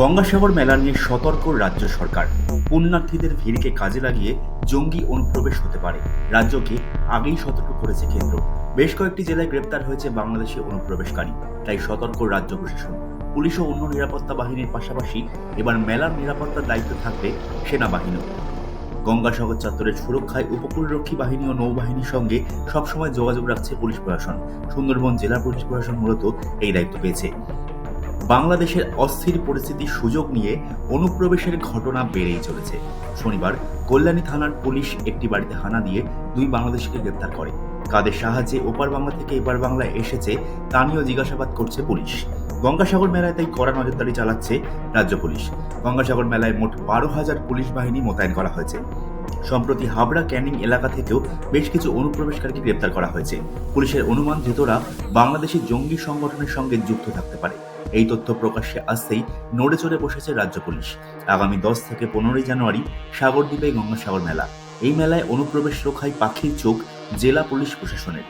গঙ্গাসাগর মেলা নিয়ে সতর্ক রাজ্য সরকার। পুণ্যার্থীদের ভিড়কে কাজে লাগিয়ে জঙ্গি অনুপ্রবেশ হতে পারে। রাজ্যকে আগেই সতর্ক করেছে কেন্দ্র। বেশ কয়েকটি জেলায় গ্রেপ্তার হয়েছে বাংলাদেশি অনুপ্রবেশকারী। তাই সতর্ক রাজ্য প্রশাসন, পুলিশ ও অন্য নিরাপত্তা বাহিনীর পাশাপাশি এবার মেলার নিরাপত্তার দায়িত্ব থাকবে সেনাবাহিনীও। গঙ্গাসাগর চত্বরের সুরক্ষায় উপকূলরক্ষী বাহিনী ও নৌবাহিনীর সঙ্গে সবসময় যোগাযোগ রাখছে পুলিশ প্রশাসন। সুন্দরবন জেলা পুলিশ প্রশাসন মূলত এই দায়িত্ব পেয়েছে। বাংলাদেশের অস্থির পরিস্থিতির সুযোগ নিয়ে অনুপ্রবেশের ঘটনা বেড়েই চলেছে। শনিবার কল্যাণী থানার পুলিশ একটি বাড়িতে হানা দিয়ে দুই বাংলাদেশিকে গ্রেপ্তার করে। কাদের সাহায্যে ওপার বাংলা থেকে এপার বাংলায় এসেছে তা নিয়েও জিজ্ঞাসাবাদ করছে পুলিশ। গঙ্গাসাগর মেলায় তাই কড়া নজরদারি চালাচ্ছে রাজ্য পুলিশ। গঙ্গাসাগর মেলায় মোট বারো হাজার পুলিশ বাহিনী মোতায়েন করা হয়েছে। সম্প্রতি হাবড়া ক্যানিং এলাকা থেকেও বেশ কিছু অনুপ্রবেশকারীকে গ্রেপ্তার করা হয়েছে। পুলিশের অনুমান ধৃতরা বাংলাদেশি জঙ্গি সংগঠনের সঙ্গে যুক্ত থাকতে পারে। এই তথ্য প্রকাশ্যে আসতেই নড়ে চড়ে বসেছে রাজ্য পুলিশ। আগামী দশ থেকে পনেরোই জানুয়ারি সাগরদ্বীপে গঙ্গাসাগর মেলা। এই মেলায় অনুপ্রবেশ রক্ষায় পাখির চোখ জেলা পুলিশ প্রশাসনের।